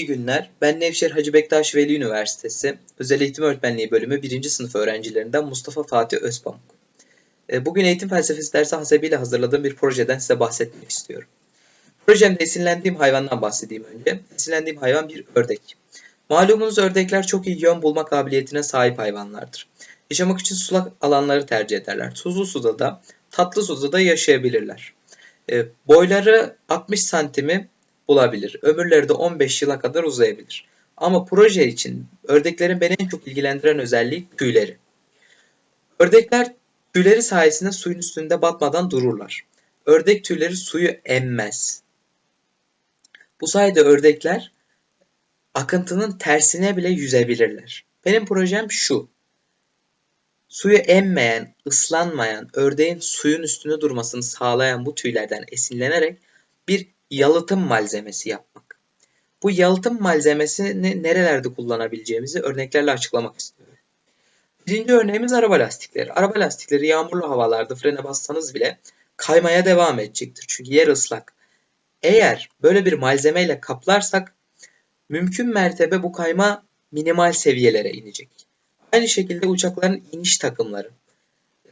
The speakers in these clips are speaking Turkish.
İyi günler. Ben Nevşehir Hacı Bektaş Veli Üniversitesi Özel Eğitim Öğretmenliği Bölümü 1. sınıf öğrencilerinden Mustafa Fatih Özpamuk. E, Bugün eğitim felsefesi dersi hasebiyle hazırladığım bir projeden size bahsetmek istiyorum. Projemde esinlendiğim hayvandan bahsedeyim önce. Esinlendiğim hayvan bir ördek. Malumunuz ördekler çok iyi yön bulma kabiliyetine sahip hayvanlardır. Yaşamak için sulak alanları tercih ederler. Tuzlu suda da, tatlı suda da yaşayabilirler. E, Boyları 60 santimi bulabilir. Ömürleri de 15 yıla kadar uzayabilir. Ama proje için ördeklerin beni en çok ilgilendiren özelliği tüyleri. Ördekler tüyleri sayesinde suyun üstünde batmadan dururlar. Ördek tüyleri suyu emmez. Bu sayede ördekler akıntının tersine bile yüzebilirler. Benim projem şu. Suyu emmeyen, ıslanmayan, ördeğin suyun üstünde durmasını sağlayan bu tüylerden esinlenerek bir yalıtım malzemesi yapmak. Bu yalıtım malzemesini nerelerde kullanabileceğimizi örneklerle açıklamak istiyorum. Birinci örneğimiz araba lastikleri. Araba lastikleri yağmurlu havalarda frene bassanız bile kaymaya devam edecektir. Çünkü yer ıslak. Eğer böyle bir malzemeyle kaplarsak mümkün mertebe bu kayma minimal seviyelere inecek. Aynı şekilde uçakların iniş takımları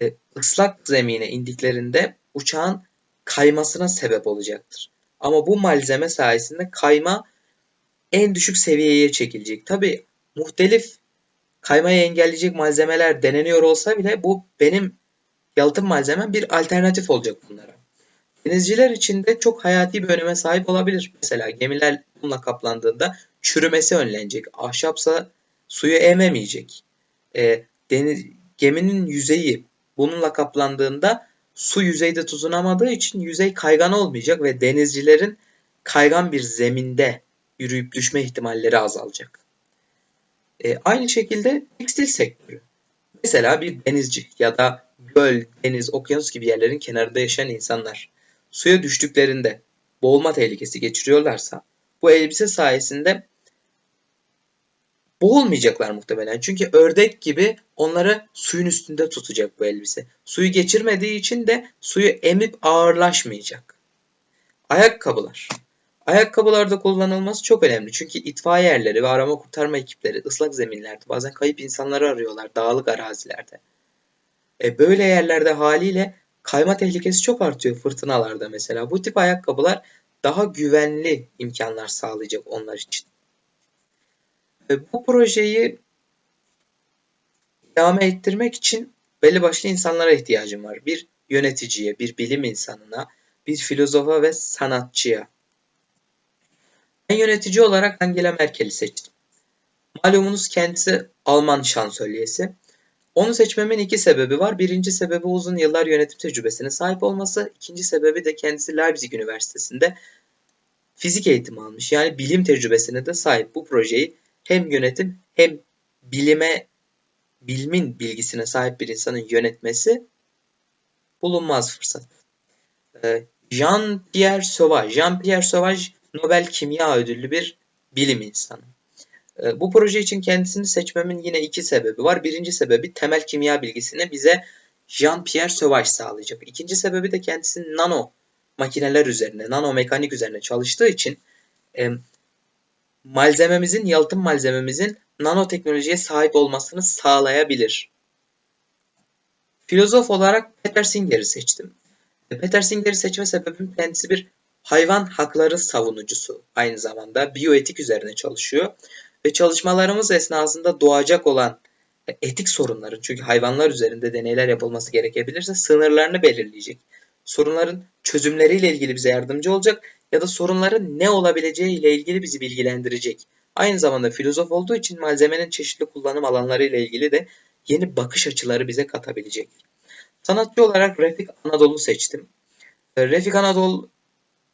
e, ıslak zemine indiklerinde uçağın kaymasına sebep olacaktır. Ama bu malzeme sayesinde kayma en düşük seviyeye çekilecek. Tabi muhtelif kaymayı engelleyecek malzemeler deneniyor olsa bile bu benim yalıtım malzemem bir alternatif olacak bunlara. Denizciler için de çok hayati bir öneme sahip olabilir. Mesela gemiler bununla kaplandığında çürümesi önlenecek. Ahşapsa suyu ememeyecek. E, deniz, geminin yüzeyi bununla kaplandığında su yüzeyde tutunamadığı için yüzey kaygan olmayacak ve denizcilerin kaygan bir zeminde yürüyüp düşme ihtimalleri azalacak. E, aynı şekilde tekstil sektörü. Mesela bir denizci ya da göl, deniz, okyanus gibi yerlerin kenarında yaşayan insanlar suya düştüklerinde boğulma tehlikesi geçiriyorlarsa bu elbise sayesinde boğulmayacaklar muhtemelen. Çünkü ördek gibi onları suyun üstünde tutacak bu elbise. Suyu geçirmediği için de suyu emip ağırlaşmayacak. Ayakkabılar. Ayakkabılarda kullanılması çok önemli. Çünkü itfaiye yerleri ve arama kurtarma ekipleri ıslak zeminlerde bazen kayıp insanları arıyorlar dağlık arazilerde. E böyle yerlerde haliyle kayma tehlikesi çok artıyor fırtınalarda mesela. Bu tip ayakkabılar daha güvenli imkanlar sağlayacak onlar için. Bu projeyi devam ettirmek için belli başlı insanlara ihtiyacım var. Bir yöneticiye, bir bilim insanına, bir filozofa ve sanatçıya. Ben yönetici olarak Angela Merkel'i seçtim. Malumunuz kendisi Alman şansölyesi. Onu seçmemin iki sebebi var. Birinci sebebi uzun yıllar yönetim tecrübesine sahip olması. İkinci sebebi de kendisi Leipzig Üniversitesi'nde fizik eğitimi almış. Yani bilim tecrübesine de sahip bu projeyi hem yönetim hem bilime, bilimin bilgisine sahip bir insanın yönetmesi bulunmaz fırsat. Ee, Jean-Pierre Sauvage. Jean-Pierre Sauvage Nobel Kimya Ödüllü bir bilim insanı. Ee, bu proje için kendisini seçmemin yine iki sebebi var. Birinci sebebi temel kimya bilgisini bize Jean-Pierre Sauvage sağlayacak. İkinci sebebi de kendisinin nano makineler üzerine, nano mekanik üzerine çalıştığı için malzememizin, yalıtım malzememizin nanoteknolojiye sahip olmasını sağlayabilir. Filozof olarak Peter Singer'i seçtim. Peter Singer'i seçme sebebim kendisi bir hayvan hakları savunucusu. Aynı zamanda biyoetik üzerine çalışıyor. Ve çalışmalarımız esnasında doğacak olan etik sorunların, çünkü hayvanlar üzerinde deneyler yapılması gerekebilirse sınırlarını belirleyecek. Sorunların çözümleriyle ilgili bize yardımcı olacak ya da sorunların ne olabileceği ile ilgili bizi bilgilendirecek. Aynı zamanda filozof olduğu için malzemenin çeşitli kullanım alanları ile ilgili de yeni bakış açıları bize katabilecek. Sanatçı olarak Refik Anadolu seçtim. Ee, Refik Anadolu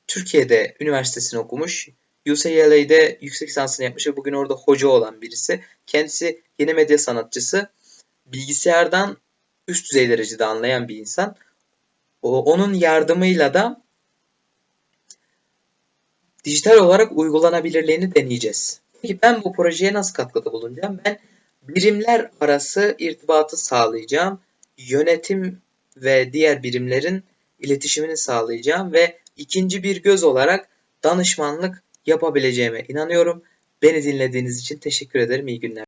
Türkiye'de üniversitesini okumuş. UCLA'de yüksek lisansını yapmış ve bugün orada hoca olan birisi. Kendisi yeni medya sanatçısı. Bilgisayardan üst düzey derecede anlayan bir insan. Onun yardımıyla da dijital olarak uygulanabilirliğini deneyeceğiz. Peki ben bu projeye nasıl katkıda bulunacağım? Ben birimler arası irtibatı sağlayacağım. Yönetim ve diğer birimlerin iletişimini sağlayacağım ve ikinci bir göz olarak danışmanlık yapabileceğime inanıyorum. Beni dinlediğiniz için teşekkür ederim. İyi günler.